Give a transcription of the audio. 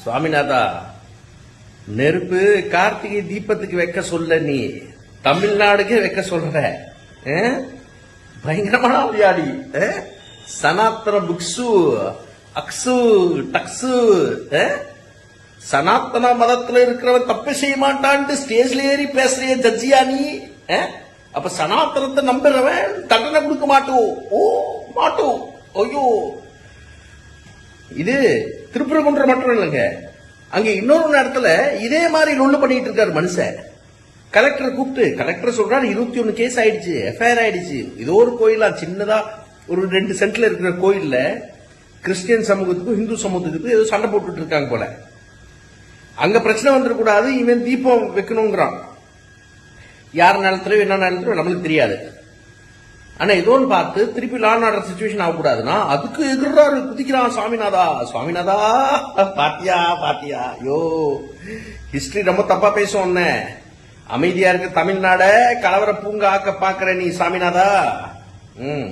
சுவாமிநாதா நெருப்பு கார்த்திகை தீபத்துக்கு வைக்க சொல்ல நீ தமிழ்நாடுக்கே வைக்க சொல்ற. பயங்கரமான விளையாடி சனாத்தன புக்ஸு அக்ஸு டக்ஸு ஆ? சனாத்தன மதத்துல இருக்கிறவன் தப்பு செய்ய மாட்டான்ட்டு ஸ்டேஜ்ல ஏறி பேசுறிய ஜட்ஜியா நீ? அப்ப சனாத்தனத்தை நம்புறவன் தண்டனை கொடுக்க மாட்டோம் ஓ மாட்டோம் ஐயோ. இது திருப்பரங்குன்றம் மட்டும் இல்லைங்க. அங்கே இன்னொரு இடத்துல இதே மாதிரி லொல்லு பண்ணிட்டு இருக்காரு மனுஷன். கலெக்டர் கூப்பிட்டு கலெக்டர் சொல்றாரு இருபத்தி ஒன்று கேஸ் ஆயிடுச்சு எஃப்ஐஆர் ஆயிடுச்சு. ஏதோ ஒரு கோயிலா? சின்னதா? ஒரு ரெண்டு சென்ட்ல இருக்கிற கோயில்ல கிறிஸ்டியன் சமூகத்துக்கும் ஹிந்து சமூகத்துக்கும் ஏதோ சண்டை போட்டுட்டு இருக்காங்க போல. அங்க பிரச்சனை வந்துடக்கூடாது இவன் தீபம் வைக்கணுங்கிறான். யார் நேரத்திலயோ என்ன நேரத்திலயோ நம்மளுக்கு தெரியாது. ஆனா ஏதோன்னு பார்த்து திருப்பி லான் ஆர்டர் சுச்சுவேஷன் ஆகக்கூடாதுன்னா அதுக்கு எதிர்றாரு குதிக்கிறான் சுவாமிநாதா சுவாமிநாதா பாத்தியா பாத்தியா? யோ ஹிஸ்டரி ரொம்ப தப்பா பேசுவோம் அமைதியா இருக்க தமிழ்நாட. கலவர பூங்கா ஆக்க பாக்குற நீ சாமிநாதா. ம்.